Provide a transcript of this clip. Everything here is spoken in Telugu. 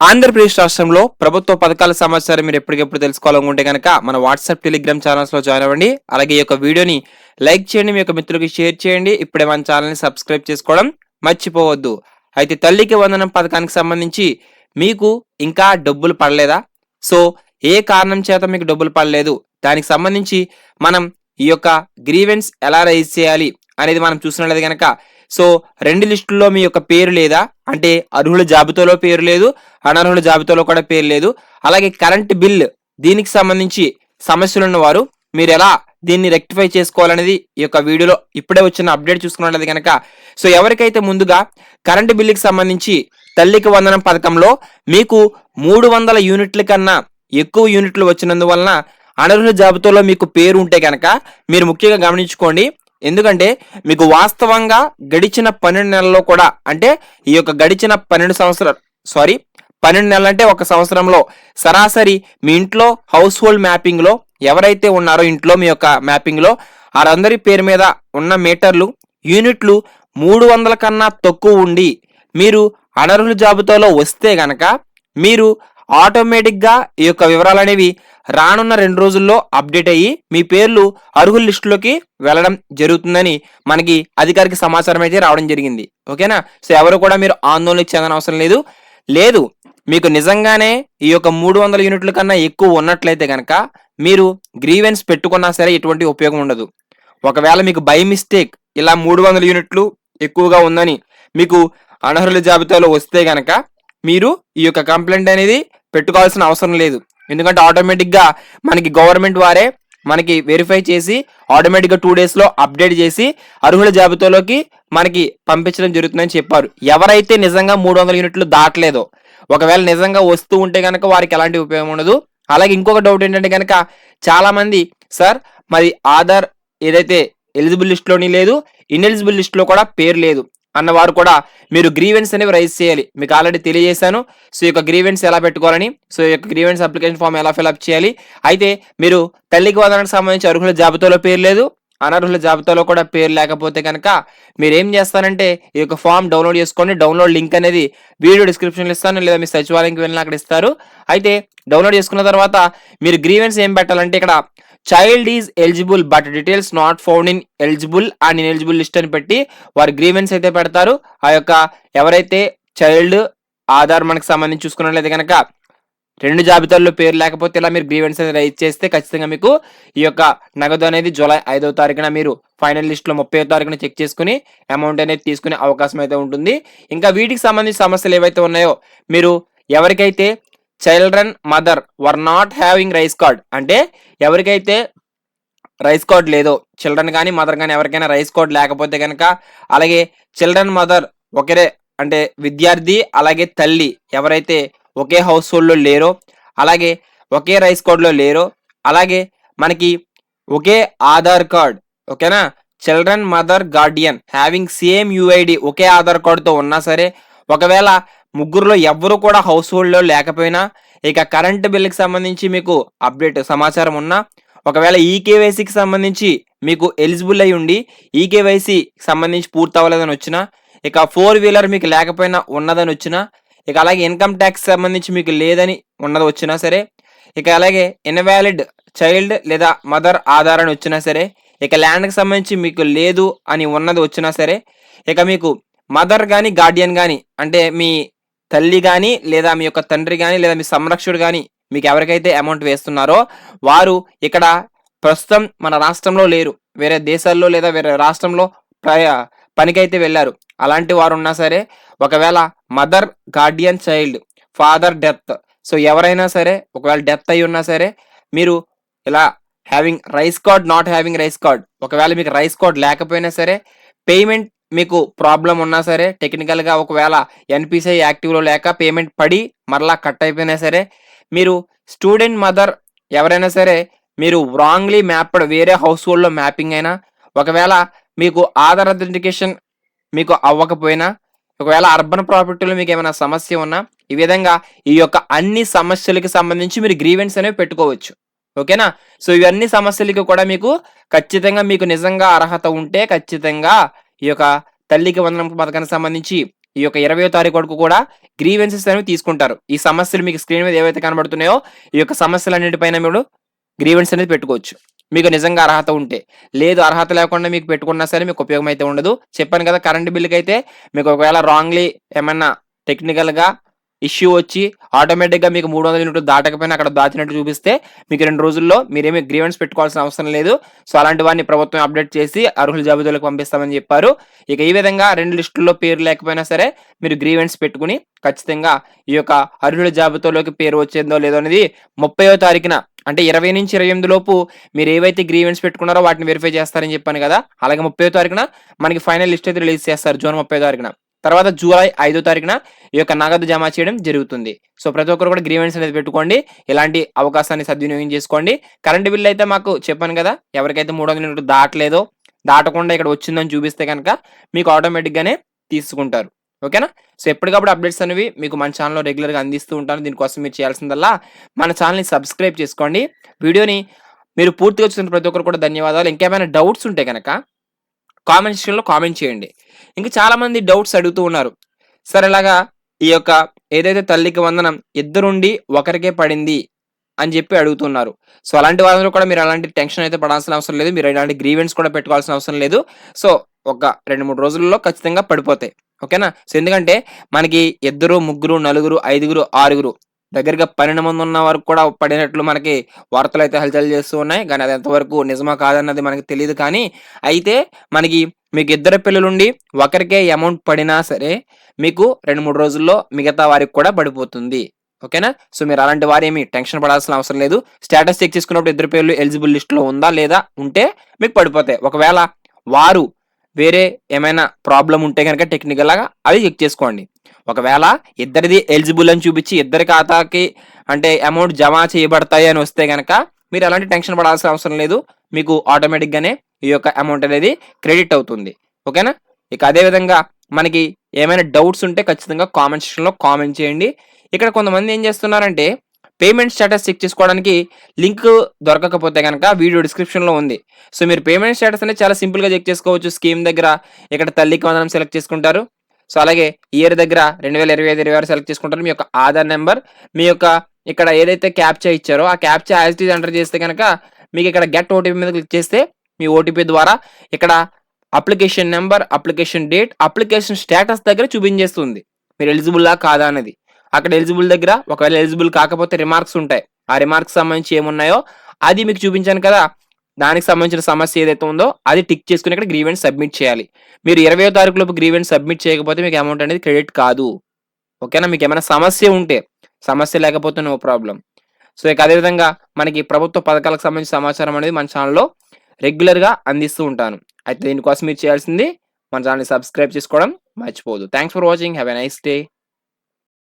ఆంధ్రప్రదేశ్ రాష్ట్రంలో ప్రభుత్వ పథకాల సమాచారం మీరు ఎప్పటికెప్పుడు తెలుసుకోవాలనుకుంటే కనుక మన వాట్సాప్ టెలిగ్రామ్ ఛానల్స్లో జాయిన్ అవ్వండి. అలాగే ఈ యొక్క వీడియోని లైక్ చేయండి మీ యొక్క మిత్రులకి షేర్ చేయండి. ఇప్పుడే మన ఛానల్ని సబ్స్క్రైబ్ చేసుకోవడం మర్చిపోవద్దు. అయితే తల్లికి వందనం పథకానికి సంబంధించి మీకు ఇంకా డబ్బులు పడలేదా? సో ఏ కారణం చేత మీకు డబ్బులు పడలేదు? దానికి సంబంధించి మనం ఈ యొక్క గ్రీవెన్స్ ఎలా రైజ్ చేయాలి అనేది మనం చూసినట్లయితే కనుక సో రెండు లిస్టుల్లో మీ యొక్క పేరు లేదా? అంటే అర్హుల జాబితాలో పేరు లేదు అనర్హుల జాబితాలో కూడా పేరు లేదు. అలాగే కరెంట్ బిల్ దీనికి సంబంధించి సమస్యలు ఉన్నవారు మీరు ఎలా దీన్ని రెక్టిఫై చేసుకోవాలనేది ఈ యొక్క వీడియోలో ఇప్పుడే వచ్చిన అప్డేట్ చూసుకున్నట్లయితే కనుక సో ఎవరికైతే ముందుగా కరెంటు బిల్లుకి సంబంధించి తల్లికి వందనం పథకంలో మీకు మూడు వందల యూనిట్ల కన్నా ఎక్కువ యూనిట్లు వచ్చినందువలన అనర్హుల జాబితాలో మీకు పేరు ఉంటే కనుక మీరు ముఖ్యంగా గమనించుకోండి. ఎందుకంటే మీకు వాస్తవంగా గడిచిన పన్నెండు నెలల్లో కూడా అంటే ఈ యొక్క గడిచిన పన్నెండు సంవత్సరాలు సారీ పన్నెండు నెలలు అంటే ఒక సంవత్సరంలో సరాసరి మీ ఇంట్లో హౌస్ హోల్డ్ మ్యాపింగ్లో ఎవరైతే ఉన్నారో ఇంట్లో మీ యొక్క మ్యాపింగ్లో వారందరి పేరు మీద ఉన్న మీటర్లు యూనిట్లు మూడు వందల కన్నా తక్కువ ఉండి మీరు అనర్హుల జాబితాలో వస్తే గనక మీరు ఆటోమేటిక్గా ఈ యొక్క వివరాలు అనేవి రానున్న రెండు రోజుల్లో అప్డేట్ అయ్యి మీ పేర్లు అర్హుల లిస్టులోకి వెళ్ళడం జరుగుతుందని మనకి అధికారిక సమాచారం అయితే రావడం జరిగింది. ఓకేనా? సో ఎవరు కూడా మీరు ఆందోళన చెందని అవసరం లేదు. లేదు మీకు నిజంగానే ఈ యొక్క మూడు వందల యూనిట్ల కన్నా ఎక్కువ ఉన్నట్లయితే కనుక మీరు గ్రీవెన్స్ పెట్టుకున్నా సరే ఎటువంటి ఉపయోగం ఉండదు. ఒకవేళ మీకు బై మిస్టేక్ ఇలా మూడు వందల యూనిట్లు ఎక్కువగా ఉందని మీకు అనర్హుల జాబితాలో వస్తే కనుక మీరు ఈ యొక్క కంప్లైంట్ అనేది పెట్టుకోవాల్సిన అవసరం లేదు. ఎందుకంటే ఆటోమేటిక్గా మనకి గవర్నమెంట్ వారే మనకి వెరిఫై చేసి ఆటోమేటిక్గా టూ డేస్లో అప్డేట్ చేసి అర్హుల జాబితాలోకి మనకి పంపించడం జరుగుతుందని చెప్పారు. ఎవరైతే నిజంగా మూడు వందల యూనిట్లు దాటలేదో ఒకవేళ నిజంగా వస్తూ ఉంటే కనుక వారికి ఎలాంటి ఉపయోగం ఉండదు. అలాగే ఇంకొక డౌట్ ఏంటంటే కనుక చాలామంది సార్ మరి ఆధార్ ఏదైతే ఎలిజిబుల్ లిస్ట్లోని లేదు ఇన్ఎలిజిబుల్ లిస్ట్లో కూడా పేరు లేదు. అన్నవారు కూడా మీరు గ్రీవెన్స్ అనేవి రైజ్ చేయాలి. మీకు ఆల్రెడీ తెలియజేశాను. సో ఈ యొక్క గ్రీవెన్స్ ఎలా పెట్టుకోవాలని సో యొక్క గ్రీవెన్స్ అప్లికేషన్ ఫామ్ ఎలా ఫిల్అప్ చేయాలి. అయితే మీరు తల్లికి వందనకు సంబంధించి అర్హుల జాబితాలో పేరు లేదు. అనర్హుల జాబితాలో కూడా పేరు లేకపోతే కనుక మీరు ఏం చేస్తారంటే ఈ యొక్క ఫామ్ డౌన్లోడ్ చేసుకోండి. డౌన్లోడ్ లింక్ అనేది వీడియో డిస్క్రిప్షన్లో ఇస్తాను లేదా మీ సచివాలయంకి వెళ్ళిన అక్కడ ఇస్తారు. అయితే డౌన్లోడ్ చేసుకున్న తర్వాత మీరు గ్రీవెన్స్ ఏం పెట్టాలంటే ఇక్కడ child is eligible but details not found ineligible and ineligible list అని పెట్టి వారు గ్రీవెన్స్ అయితే పెడతారు. ఆ యొక్క ఎవరైతే చైల్డ్ ఆధార్ మనకు సంబంధించి చూసుకున్నట్లయితే కనుక రెండు జాబితాల్లో పేరు లేకపోతే ఇలా మీరు గ్రీవెన్స్ అనేది రైజ్ చేస్తే ఖచ్చితంగా మీకు ఈ యొక్క నగదు అనేది జూలై ఐదవ తారీఖున మీరు ఫైనల్ లిస్ట్లో ముప్పై తారీఖున చెక్ చేసుకుని అమౌంట్ అనేది తీసుకునే అవకాశం అయితే ఉంటుంది. ఇంకా వీటికి సంబంధించిన సమస్యలు ఏవైతే ఉన్నాయో మీరు ఎవరికైతే children mother were not having rice card అంటే ఎవరికైతే రైస్ కార్డ్ లేదో చిల్డ్రన్ కానీ మదర్ కానీ ఎవరికైనా రైస్ కార్డ్ లేకపోతే కనుక అలాగే చిల్డ్రన్ మదర్ ఒకరే అంటే విద్యార్థి అలాగే తల్లి ఎవరైతే ఒకే హౌస్ హోల్డ్లో లేరో అలాగే ఒకే రైస్ కార్డ్లో లేరో అలాగే మనకి ఒకే ఆధార్ కార్డ్ ఓకేనా? Children mother guardian having same UID ఒకే ఆధార్ కార్డుతో ఉన్నా సరే ఒకవేళ ముగ్గురులో ఎవ్వరు కూడా హౌస్ హోల్డ్లో లేకపోయినా ఇక కరెంట్ బిల్లుకి సంబంధించి మీకు అప్డేట్ సమాచారం ఉన్నా ఒకవేళ ఈకేవైసీకి సంబంధించి మీకు ఎలిజిబుల్ అయి ఉండి ఈకేవైసీ సంబంధించి పూర్తవ్వలేదని వచ్చినా ఇక ఫోర్ వీలర్ మీకు లేకపోయినా ఉన్నదని వచ్చినా ఇక అలాగే ఇన్కమ్ ట్యాక్స్ సంబంధించి మీకు లేదని ఉన్నది వచ్చినా సరే ఇక అలాగే ఇన్వాలిడ్ చైల్డ్ లేదా మదర్ ఆధార్ అని వచ్చినా సరే ఇక ల్యాండ్కి సంబంధించి మీకు లేదు అని ఉన్నది వచ్చినా సరే ఇక మీకు మదర్ కానీ గార్డియన్ కానీ అంటే మీ తల్లి కానీ లేదా మీ యొక్క తండ్రి కానీ లేదా మీ సంరక్షకుడు కానీ మీకు ఎవరికైతే అమౌంట్ వేస్తున్నారో వారు ఇక్కడ ప్రస్తుతం మన రాష్ట్రంలో లేరు. వేరే దేశాల్లో లేదా వేరే రాష్ట్రంలో పనికైతే వెళ్ళారు. అలాంటి వారు ఉన్నా సరే ఒకవేళ mother guardian child father death so ఎవరైనా సరే ఒకవేళ డెత్ అయి ఉన్నా సరే మీరు ఇలా having rice card not having rice card ఒకవేళ మీకు రైస్ కార్డ్ లేకపోయినా సరే పేమెంట్ మీకు ప్రాబ్లం ఉన్నా సరే టెక్నికల్గా ఒకవేళ ఎన్పిసిఐ యాక్టివ్లో లేక పేమెంట్ పడి మరలా కట్ అయిపోయినా సరే మీరు స్టూడెంట్ మదర్ ఎవరైనా సరే మీరు రాంగ్లీ మ్యాప్డ్ వేరే హౌస్ హోల్డ్లో మ్యాపింగ్ అయినా ఒకవేళ మీకు ఆధార్ అథెంటికేషన్ మీకు అవ్వకపోయినా ఒకవేళ అర్బన్ ప్రాపర్టీలో మీకు ఏమైనా సమస్య ఉన్నా ఈ విధంగా ఈ యొక్క అన్ని సమస్యలకి సంబంధించి మీరు గ్రీవెన్స్ అనేవి పెట్టుకోవచ్చు. ఓకేనా? సో ఇవన్నీ సమస్యలకి కూడా మీకు ఖచ్చితంగా మీకు నిజంగా అర్హత ఉంటే ఖచ్చితంగా ఈ యొక్క తల్లికి వందనం పథకానికి సంబంధించి ఈ యొక్క ఇరవయో తారీఖు వరకు కూడా గ్రీవెన్సెస్ అనేవి తీసుకుంటారు. ఈ సమస్యలు మీకు స్క్రీన్ మీద ఏవైతే కనబడుతున్నాయో ఈ యొక్క సమస్యలన్నిటిపైన మీరు గ్రీవెన్స్ అనేది పెట్టుకోవచ్చు. మీకు నిజంగా అర్హత ఉంటే. లేదు అర్హత లేకుండా మీకు పెట్టుకున్నా సరే మీకు ఉపయోగం అయితే ఉండదు. చెప్పాను కదా కరెంట్ బిల్లుకి అయితే మీకు ఒకవేళ రాంగ్లీ ఏమన్నా టెక్నికల్గా ఇష్యూ వచ్చి ఆటోమేటిక్గా మీకు మూడు వందల యూనిట్లు దాటకపోయినా అక్కడ దాచినట్టు చూపిస్తే మీకు రెండు రోజుల్లో మీరేమీ గ్రీవెన్స్ పెట్టుకోవాల్సిన అవసరం లేదు. సో అలాంటి వారిని ప్రభుత్వం అప్డేట్ చేసి అర్హుల జాబితాలకు పంపిస్తామని చెప్పారు. ఇక ఈ విధంగా రెండు లిస్టుల్లో పేరు లేకపోయినా సరే మీరు గ్రీవెన్స్ పెట్టుకుని ఖచ్చితంగా ఈ యొక్క అర్హుల జాబితాలోకి పేరు వచ్చిందో లేదో అనేది ముప్పయో తారీఖున అంటే ఇరవై నుంచి ఇరవై ఎనిమిది లోపు మీరు ఏవైతే గ్రీవెన్స్ పెట్టుకున్నారో వాటిని వెరిఫై చేస్తారని చెప్పాను కదా. అలాగే ముప్పై తారీఖున మనకి ఫైనల్ లిస్ట్ అయితే రిలీజ్ చేస్తారు జూన్ ముప్పై తారీఖున. తర్వాత జూలై ఐదో తారీఖున ఈ యొక్క నగదు జమ చేయడం జరుగుతుంది. సో ప్రతి ఒక్కరు కూడా గ్రీవెన్స్ అనేది పెట్టుకోండి. ఇలాంటి అవకాశాన్ని సద్వినియోగం చేసుకోండి. కరెంట్ బిల్ అయితే మాకు చెప్పాను కదా ఎవరికైతే మూడు వందల యూనిట్లు దాటలేదో దాటకుండా ఇక్కడ వచ్చిందని చూపిస్తే కనుక మీకు ఆటోమేటిక్గానే తీసుకుంటారు. ఓకేనా? సో ఎప్పటికప్పుడు అప్డేట్స్ అనేవి మీకు మన ఛానల్లో రెగ్యులర్గా అందిస్తూ ఉంటాను. దీనికోసం మీరు చేయాల్సిందల్లా మన ఛానల్ని సబ్స్క్రైబ్ చేసుకోండి. వీడియోని మీరు పూర్తిగా చూసిన ప్రతి ఒక్కరు కూడా ధన్యవాదాలు. ఇంకేమైనా డౌట్స్ ఉంటే కనుక కామెంట్ సెక్షన్లో కామెంట్ చేయండి. ఇంకా చాలామంది డౌట్స్ అడుగుతూ ఉన్నారు. సార్ ఇలాగా ఈ యొక్క ఏదైతే తల్లికి వందనం ఇద్దరుండి ఒకరికే పడింది అని చెప్పి అడుగుతున్నారు. సో అలాంటి వాళ్ళందరూ కూడా మీరు అలాంటి టెన్షన్ అయితే పడాల్సిన అవసరం లేదు. మీరు ఇలాంటి గ్రీవెంట్స్ కూడా పెట్టుకోవాల్సిన అవసరం లేదు. సో ఒక రెండు మూడు రోజుల్లో ఖచ్చితంగా పడిపోతాయి. ఓకేనా? సో ఎందుకంటే మనకి ఇద్దరు ముగ్గురు నలుగురు ఐదుగురు ఆరుగురు దగ్గరగా పన్నెండు మంది ఉన్న వరకు కూడా పడినట్లు మనకి వార్తలు అయితే హల్చల్ చేస్తూ ఉన్నాయి. కానీ అది ఎంతవరకు నిజమా కాదన్నది మనకి తెలియదు కానీ అయితే మనకి మీకు ఇద్దరు పిల్లలుండి ఒకరికే అమౌంట్ పడినా సరే మీకు రెండు మూడు రోజుల్లో మిగతా వారికి కూడా పడిపోతుంది. ఓకేనా? సో మీరు అలాంటి వారు ఏమి టెన్షన్ పడాల్సిన అవసరం లేదు. స్టేటస్ చెక్ చేసుకున్నప్పుడు ఇద్దరు పేర్లు ఎలిజిబుల్ లిస్ట్లో ఉందా లేదా ఉంటే మీకు పడిపోతాయి. ఒకవేళ వారు వేరే ఏమైనా ప్రాబ్లం ఉంటే కనుక టెక్నికల్గా అవి చెక్ చేసుకోండి. ఒకవేళ ఇద్దరిది ఎలిజిబుల్ అని చూపించి ఇద్దరి ఖాతాకి అంటే అమౌంట్ జమ చేయబడతాయి అని వస్తే కనుక మీరు ఎలాంటి టెన్షన్ పడాల్సిన అవసరం లేదు. మీకు ఆటోమేటిక్గానే ఈ యొక్క అమౌంట్ అనేది క్రెడిట్ అవుతుంది. ఓకేనా ఇక అదేవిధంగా మనకి ఏమైనా డౌట్స్ ఉంటే ఖచ్చితంగా కామెంట్ సెక్షన్లో కామెంట్ చేయండి. ఇక్కడ కొంతమంది ఏం చేస్తున్నారంటే పేమెంట్ స్టేటస్ చెక్ చేసుకోవడానికి లింక్ దొరకకపోతే కనుక వీడియో డిస్క్రిప్షన్లో ఉంది. సో మీరు పేమెంట్ స్టేటస్ అనేది చాలా సింపుల్గా చెక్ చేసుకోవచ్చు. స్కీమ్ దగ్గర ఇక్కడ తల్లికి వందనం సెలెక్ట్ చేసుకుంటారు. సో అలాగే ఇయర్ దగ్గర రెండు వేల ఇరవై ఐదు ఇరవై ఆరు సెలెక్ట్ చేసుకుంటారు. మీ యొక్క ఆధార్ నెంబర్ మీ యొక్క ఇక్కడ ఏదైతే క్యాప్చా ఇచ్చారో ఆ captcha as it is enter చేస్తే కనుక మీకు ఇక్కడ గెట్ ఓటీపీ మీద క్లిక్ చేస్తే మీ ఓటీపీ ద్వారా ఇక్కడ application number application date application status దగ్గర చూపించేస్తుంది. మీరు ఎలిజిబుల్లా కాదా అనేది. అక్కడ ఎలిజిబుల్ దగ్గర ఒకవేళ ఎలిజిబుల్ కాకపోతే రిమార్క్స్ ఉంటాయి. ఆ రిమార్క్స్ సంబంధించి ఏమున్నాయో అది మీకు చూపించాను కదా. దానికి సంబంధించిన సమస్య ఏదైతే ఉందో అది టిక్ చేసుకుని ఇక్కడ గ్రీవెంట్ సబ్మిట్ చేయాలి. మీరు ఇరవై తారీఖు లోపు గ్రీవెంట్ సబ్మిట్ చేయకపోతే మీకు అమౌంట్ అనేది క్రెడిట్ కాదు. ఓకేనా? మీకు ఏమైనా సమస్య ఉంటే సమస్య లేకపోతే నో ప్రాబ్లం సో ఇక అదేవిధంగా మనకి ప్రభుత్వ పథకాలకు సంబంధించిన సమాచారం అనేది మన ఛానల్లో రెగ్యులర్గా అందిస్తూ ఉంటాను. అయితే దీనికోసం మీరు చేయాల్సింది మన ఛానల్ని సబ్స్క్రైబ్ చేసుకోవడం మర్చిపోదు thanks for watching have a nice day